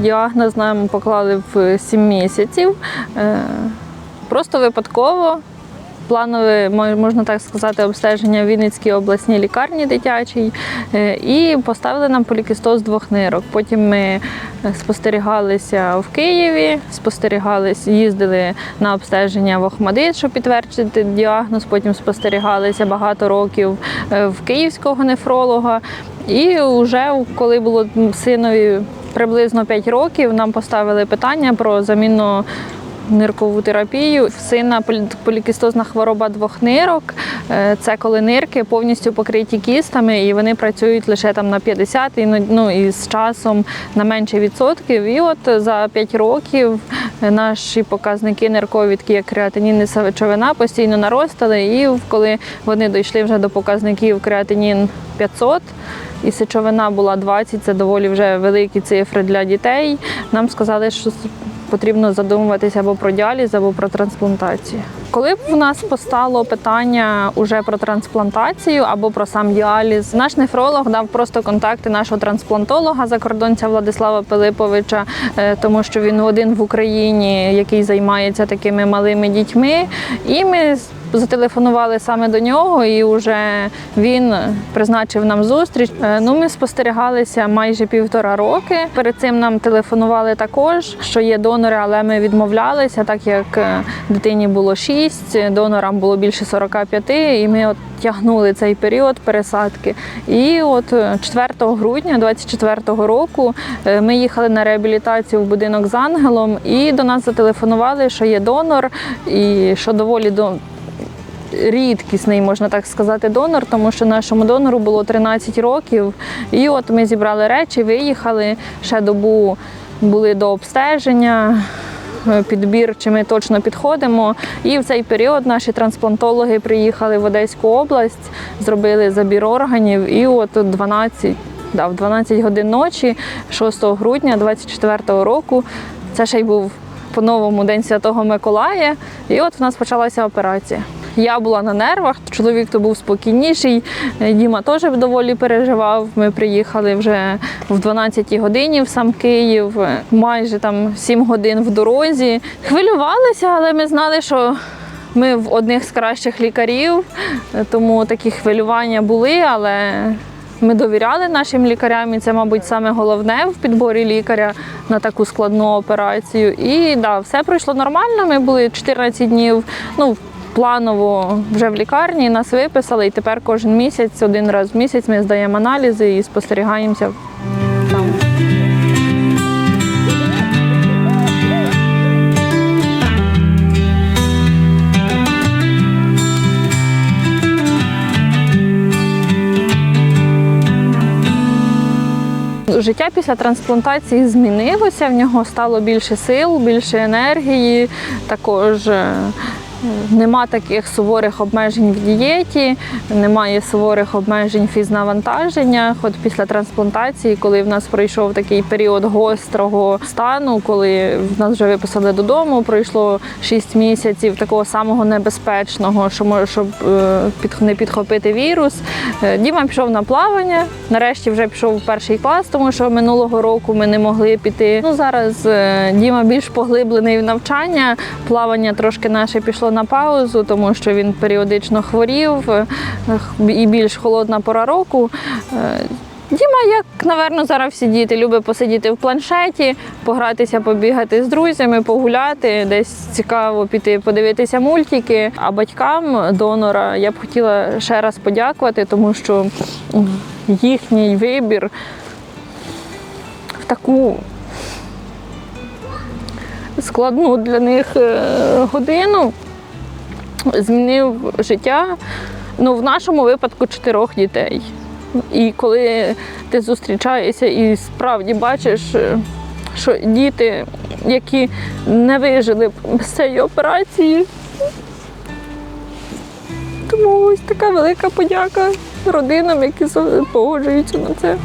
Діагноз нам поклали в 7 місяців. Е, Просто випадково. Планове, можна так сказати, обстеження в Вінницькій обласній лікарні дитячій Е, і поставили нам полікістоз двох нирок. Потім ми е, спостерігалися в Києві, спостерігалися, їздили на обстеження в Охмадит, щоб підтвердити діагноз. Потім спостерігалися багато років в київського нефролога. І вже коли було синові приблизно 5 років, нам поставили питання про заміну ниркову терапію. В сина полі- полікістозна хвороба двох нирок. Е, Це коли нирки повністю покриті кістами, і вони працюють лише там на 50, і, ну, і з часом на менше відсотків. І от за 5 років наші показники ниркові, такі як креатинін і сечовина, постійно наростали. І коли вони дійшли вже до показників креатинін 500, і сечовина була 20, це доволі вже великі цифри для дітей. Нам сказали, що потрібно задумуватися або про діаліз, або про трансплантацію. Коли б в нас постало питання уже про трансплантацію або про сам діаліз, наш нефролог дав просто контакти нашого трансплантолога закордонця Владислава Пилиповича, е, тому що він один в Україні, який займається такими малими дітьми. І ми зателефонували саме до нього, і вже він призначив нам зустріч. Е, Ну, ми спостерігалися майже півтора роки. Перед цим нам телефонували також, що є донори, але ми відмовлялися, так як е, дитині було 6, донорам було більше 45, і ми от тягнули цей період пересадки. І от е, 4 грудня 24 року е, ми їхали на реабілітацію в будинок з ангелом, і до нас зателефонували, що є донор, і що доволі до рідкісний, можна так сказати, донор, тому що нашому донору було 13 років. І от ми зібрали речі, виїхали ще добу були до обстеження. Е, Підбір, чи ми точно підходимо. І в цей період наші трансплантологи приїхали в Одеську область, зробили забір органів. І от 12, да, в 12 годин ночі, 6 грудня 24 року, це ще й був по-новому День Святого Миколая. І от в нас почалася операція. Я була на нервах, чоловік то був спокійніший. е, Діма теж доволі переживав. Ми приїхали вже в 12 годині в сам Київ, е, майже там 7 годин в дорозі. Хвилювалися, але ми знали, що ми в одних з кращих лікарів, е, тому такі хвилювання були, але ми довіряли нашим лікарям, і це, мабуть, саме головне в підборі лікаря на таку складну операцію. І да, все пройшло нормально. Ми були 14 днів. Ну, Планово вже в лікарні нас виписали, і тепер кожен місяць, один раз в місяць, ми здаємо аналізи і спостерігаємося. Життя після трансплантації змінилося. В нього стало більше сил, більше енергії. Також е, нема таких суворих обмежень в дієті, немає суворих обмежень фізнавантаження. От після трансплантації, коли в нас пройшов такий період гострого стану, коли в нас вже виписали додому, пройшло 6 місяців такого самого небезпечного, що може, щоб е, не підхопити вірус. Е, Діма пішов на плавання. Нарешті вже пішов в перший клас, тому що минулого року ми не могли піти. Ну зараз е, Діма більш поглиблений в навчання. Плавання трошки наше пішло на паузу, тому що він періодично хворів е, і більш холодна пора року. Е, Діма, як, напевно, зараз всі діти, любить посидіти в планшеті, погратися, побігати з друзями, погуляти, десь цікаво піти подивитися мультики. А батькам донора я б хотіла ще раз подякувати, тому що їхній вибір в таку складну для них е, годину змінив життя. Ну, в нашому випадку чотирьох дітей. І коли ти зустрічаєшся і справді бачиш, е, що діти, які не вижили без цієї операції. Тому ось така велика подяка родинам, які погоджуються на це.